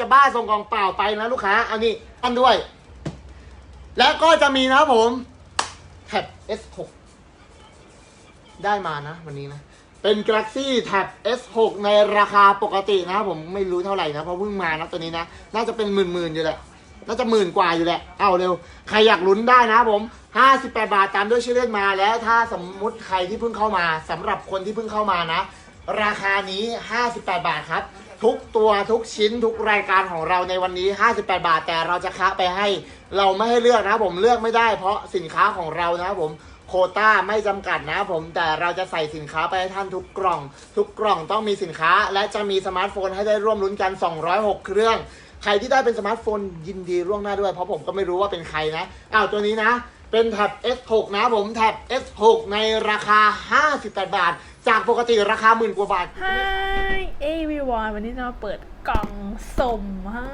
จะบ้าส่งกล่องเปล่าไปนะลูกค้าเอันนี้อันด้วย และก็จะมีนะผมแท็บ S6 ได้มานะ วันนี้นะ เป็น Galaxy Tab S6 ในราคาปกตินะครับผมไม่รู้เท่าไหร่นะ เพราะเพิ่งมานะตัวนี้นะ น่าจะเป็นหมื่นๆอยู่แหละ น่าจะหมื่นกว่าอยู่แหละ เอาเร็ว ใครอยากลุ้นได้นะครับผม 58 บาทตามด้วยชื่อเล่นมาแล้ว ถ้าสมมุติใครที่เพิ่งเข้ามาสำหรับคนที่เพิ่งเข้ามานะ ราคานี้ 58 บาทครับ ทุกตัวทุกชิ้นทุกรายการของเราในวันนี้ 58 บาท แต่เราจะคะไปให้ เราไม่ให้เลือกนะครับผมเลือกไม่ได้ เพราะสินค้าของเรานะครับผมโคต้าไม่จำกัดนะครับผมแต่เราจะใส่สินค้าไปให้ท่านทุกกล่อง ทุกกล่องต้องมีสินค้า และจะมีสมาร์ทโฟนให้ได้ร่วมลุ้นกัน 206 เครื่อง ใครที่ได้เป็นสมาร์ทโฟนยินดีล่วงหน้าด้วยเพราะผมก็ไม่รู้ว่าเป็นใครนะอ้าวตัวนี้นะ เป็นแท็บ S6 นะผมแท็บ S6 ในราคา 58 บาท จากปกติราคาหมื่นกว่าบาท Hi everyone วันนี้จะมาเปิดกล่องสุ่มฮะ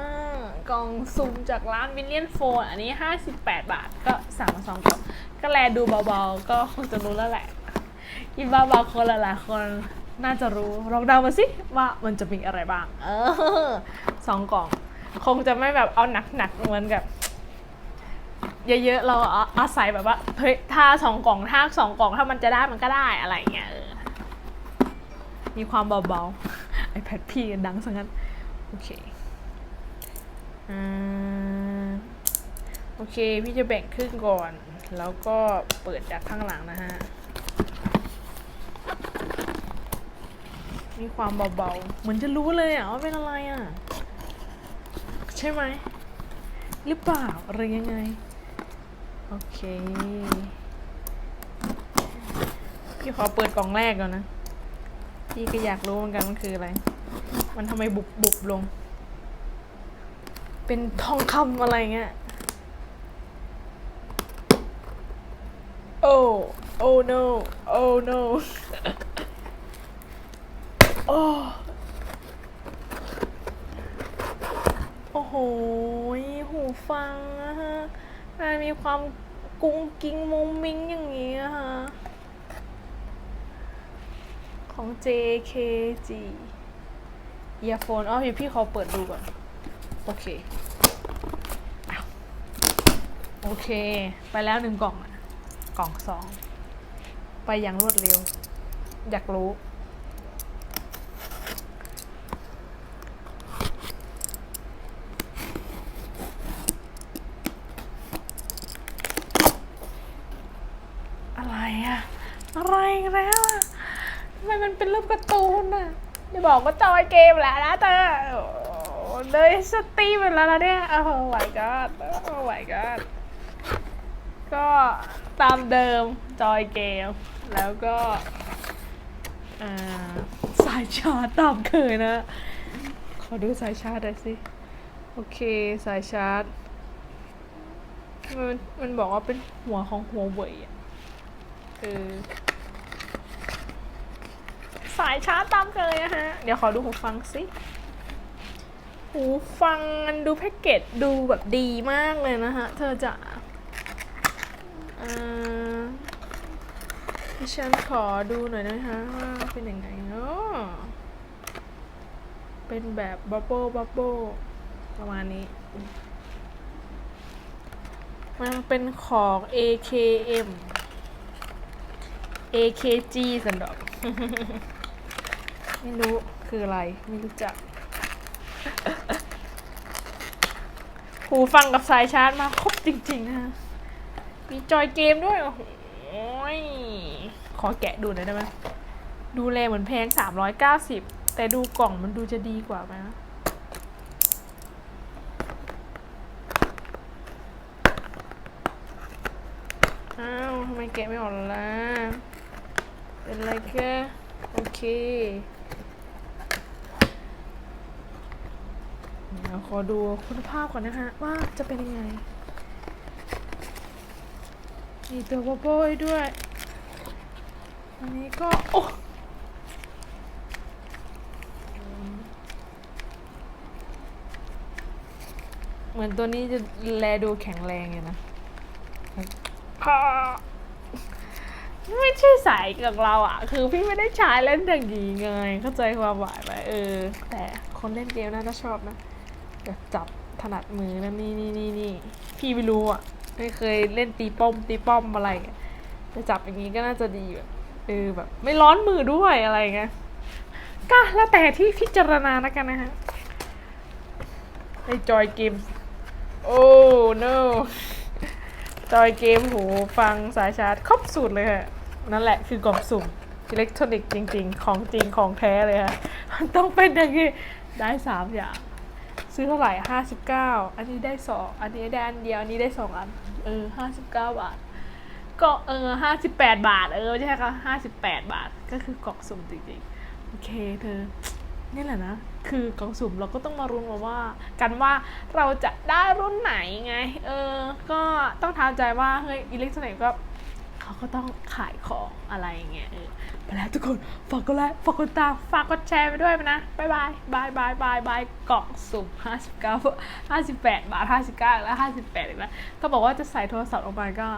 กล่องสุ่มจากร้าน Million Phone อันนี้ 58 บาท ก็สั่งมาสองกล่องก็แลดูเบาๆ ก็คงจะรู้แล้วแหละยินว่าบางคนหลายๆคนน่าจะรู้ลองเดามาสิว่ามันจะมีอะไรบ้าง เออสองกล่อง คงจะไม่แบบเอาหนักๆเหมือนกับ เยอะๆ เราอาศัยแบบว่าเฮ้ยถ้าสองกล่องถ้าสองกล่องถ้ามันจะได้มันก็ได้อะไรเงี้ยมีความเบาๆ iPad พี่ดังซะงั้น โอเคอ่าโอเค พี่จะแบ่งครึ่งก่อน แล้วก็เปิดจากข้างหลังนะฮะ มีความเบาๆ เหมือนจะรู้เลยอะว่าเป็นอะไรอะ ใช่ไหม หรือเปล่าอะไรยังไง โอเค พี่ขอเปิดกล่องแรกก่อนนะ พี่ก็อยากรู้เหมือนกันมันคืออะไร มันทำไมบุบบุบลง เป็นทองคำอะไรเงี้ย โอ้ โอ้ no โอ้ no โอ้โอ้โหหูฟังนะฮะมันมีความ กุ้งกิ้งมุ้งมิ้งอย่างนี้อะฮะของ JKG เอียโฟนอ๋ออยู่พี่ขอเปิดดูก่อน โอเคโอเค ไปแล้วหนึ่งกล่องอะกล่องสอง ไปอย่างรวดเร็ว อยากรู้อะ อะไรแล้วทำไมมันเป็นรูปการ์ตูนอะอย่าบอกว่าจอยเกมแหละนะเธอเลยสตรีมแล้วนะเนี่ย โอ้ my god โอ้ my god ก็ตามเดิมจอยเกม แล้วก็สายชาร์จตามเคยนะ ขอดูสายชาร์จหน่อยสิ โอเคสายชาร์จ มันมันบอกว่าเป็นหัวของหัวเว่ยอะคือ สายชาร์จตามเคยนะฮะ เดี๋ยวขอดูหูฟังสิหูฟังมันดูแพ็กเกจดูแบบดีมากเลยนะฮะ เธอจะอ่าดิฉันขอดูหน่อยนะคะว่าเป็นยังไงเนาะเป็นแบบบับเบิลบับเบิลประมาณนี้ มันเป็นของ AKM AKG สันดอก ไม่รู้คืออะไร ไม่รู้จัก หูฟังกับสายชาร์จมาครบจริงๆนะ มีจอยเกมด้วย โอ้โหยขอแกะดูหน่อยได้ไหมดูแลเหมือนแพง390แต่ดูกล่องมันดูจะดีกว่าไหมอ้าวทำไมแกะไม่ออกล่ะเป็นไรแค่โอเค เดี๋ยว ขอดูคุณภาพก่อนนะคะว่าจะเป็นยังไง มีตัวโบโบยด้วย อันนี้ก็ โอ้เหมือนตัวนี้จะแลดูแข็งแรงอยู่นะอ่าไม่ใช่สายกับเราอะ คือพี่ไม่ได้ใช้เล่นอย่างนี้ไง เข้าใจความหมายไหมเออ แต่คนเล่นเกมน่าจะชอบนะ อยากจับถนัดมือนะนี่นี่นี่นี่พี่ไม่รู้อะไม่เคยเล่นตีป้อมตีป้อมอะไรอะจับอย่างนี้ก็น่าจะดีแบบเออแบบ ไม่ร้อนมือด้วยอะไรเงี้ยก็แล้วแต่ที่พิจารณาแล้วกันนะฮะไอจอยเกมโอ้ no จอยเกมโหฟังสายชาร์จครบสูตรเลยฮะ นั่นแหละคือกล่องสุ่มอิเล็กทรอนิกส์จริง ๆ ของจริงของแท้เลยฮะ มันต้องเป็นอย่างนี้ ได้สามอย่าง ซื้อเท่าไหร่ห้าสิบเก้าอันนี้ได้สองอันนี้ได้อันเดียวอันนี้ได้สองอันเออห้าสิบเก้าบาท ก็เออห้าสิบแปดบาท เออไม่ใช่ค่ะห้าสิบแปดบาทก็คือกล่องสุ่มจริงๆ โอเคเธอนี่แหละนะ คือกล่องสุ่มเราก็ต้องมารุ้นมาว่า กันว่าเราจะได้รุ่นไหนไง เออ ก็ต้องทำใจว่าเฮ้ยอิเล็กทรอนิกส์ก็ เขาก็ต้องขายของอะไรอย่างเงี้ยเออไปแล้วทุกคนฝากกดไลค์ฝากกดตามฝากกดแชร์ไปด้วยนะบ๊ายบายบายบายบายบายกล่องสุ่ม59 58 บาท 59 แล้ว 58อีกแล้วก็บอกว่าจะใส่โทรศัพท์ออกมาก็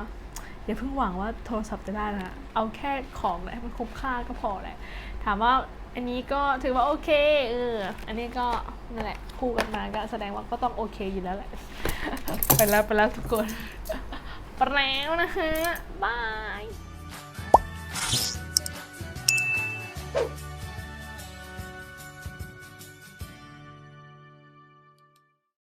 อย่าเพิ่งหวังว่าโทรศัพท์จะได้นะเอาแค่ของแหละมันคุ้มค่าก็พอแหละถามว่าอันนี้ก็ถือว่าโอเคเอออันนี้ก็นั่นแหละคู่กันมาก็แสดงว่าก็ต้องโอเคอยู่แล้วแหละ ไปแล้วไปแล้วทุกคน ไปแล้วนะฮะบาย